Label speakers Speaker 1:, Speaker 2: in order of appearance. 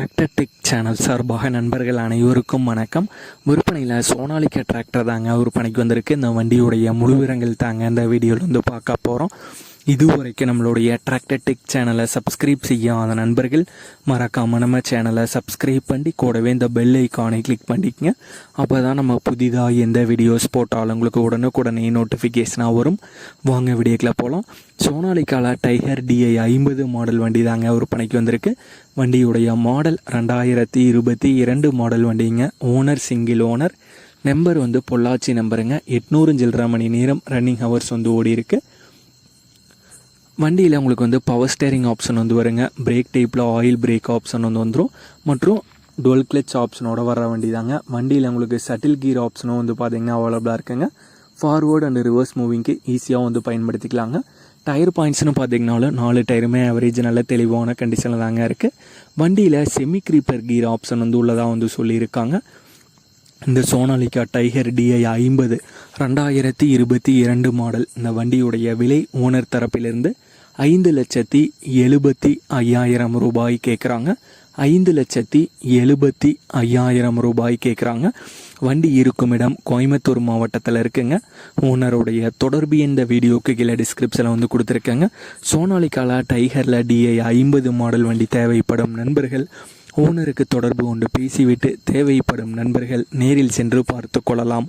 Speaker 1: Tractor tech channel சார்பாக நண்பர்கள் அனைவருக்கும் வணக்கம். விற்பனையில் சோனாலிக்கா டிராக்டர் தாங்க விற்பனைக்கு வந்திருக்கு. இந்த வண்டியுடைய முழு விவரங்கள் தாங்க இந்த வீடியோவில் வந்து பார்க்க போகிறோம் இதுவரைக்கும் நம்மளுடைய அட்ராக்டட் டெக் சேனலை சப்ஸ்கிரைப் செய்யாத நண்பர்கள் மறக்காமல் நம்ம சேனலை சப்ஸ்கிரைப் பண்ணி கூடவே இந்த பெல் ஐக்கானை கிளிக் பண்ணிக்கங்க. அப்போ தான் நம்ம புதிதாக எந்த வீடியோஸ் போட்டாலும் உங்களுக்கு உடனுக்குடனே நோட்டிஃபிகேஷனாக வரும். வாங்க வீடியோக்கில் போகலாம் சோனாலிக்கால டைகர் டிஐ ஐம்பது மாடல் வண்டி தாங்க விற்பனைக்கு வந்திருக்கு. வண்டியுடைய மாடல் ரெண்டாயிரத்தி இருபத்தி இரண்டு மாடல் வண்டிங்க. ஓனர் சிங்கிள் ஓனர் நம்பர் வந்து பொள்ளாச்சி நம்பருங்க எட்நூறு சில்லரை மணி நேரம் ரன்னிங் ஹவர்ஸ் வந்து ஓடி இருக்குது வண்டியில் உங்களுக்கு வந்து பவர் ஸ்டேரிங் ஆப்ஷன் வந்து வருங்க. பிரேக் டைப்பில் ஆயில் பிரேக் ஆப்ஷன் வந்து வந்துடும் மற்றும் டுவெல் கிளச் ஆப்ஷனோட வர வண்டி தாங்க வண்டியில் உங்களுக்கு சட்டில் கீர் ஆப்ஷனும் வந்து பார்த்தீங்கன்னா அவைலபிளாக இருக்குங்க. ஃபார்வேர்டு அண்ட் ரிவர்ஸ் மூவிங்க்கு ஈஸியாக வந்து பயன்படுத்திக்கலாங்க. டயர் பாயிண்ட்ஸ்னு பார்த்தீங்கனாலும் நாலு டயருமே ஆவரேஜ் நல்ல தெளிவான கண்டிஷனில் தாங்க இருக்குது வண்டியில் செமி க்ரீப்பர் கீர் ஆப்ஷன் வந்து உள்ளதாக வந்து சொல்லியிருக்காங்க. இந்த சோனாலிகா டைகர் டிஐ ஐம்பது ரெண்டாயிரத்தி இருபத்தி இரண்டு மாடல் இந்த வண்டியுடைய விலை ஓனர் தரப்பிலிருந்து ஐந்து லட்சத்தி எழுபத்தி ஐயாயிரம் ரூபாய் கேட்குறாங்க ஐந்து லட்சத்தி எழுபத்தி ஐயாயிரம் ரூபாய் கேட்குறாங்க வண்டி இருக்கும் இடம் கோயம்புத்தூர் மாவட்டத்தில் இருக்குங்க. ஓனருடைய தொடர்பு இந்த வீடியோக்கு கீழே டிஸ்கிரிப்ஷனில் வந்து கொடுத்துருக்கேங்க. சோனாலிகாலா டைகரில் டிஐ ஐம்பது மாடல் வண்டி தேவைப்படும் நண்பர்கள். ஓனருக்கு தொடர்பு கொண்டு பேசிவிட்டு தேவைப்படும் நண்பர்கள் நேரில் சென்று பார்த்து கொள்ளலாம்.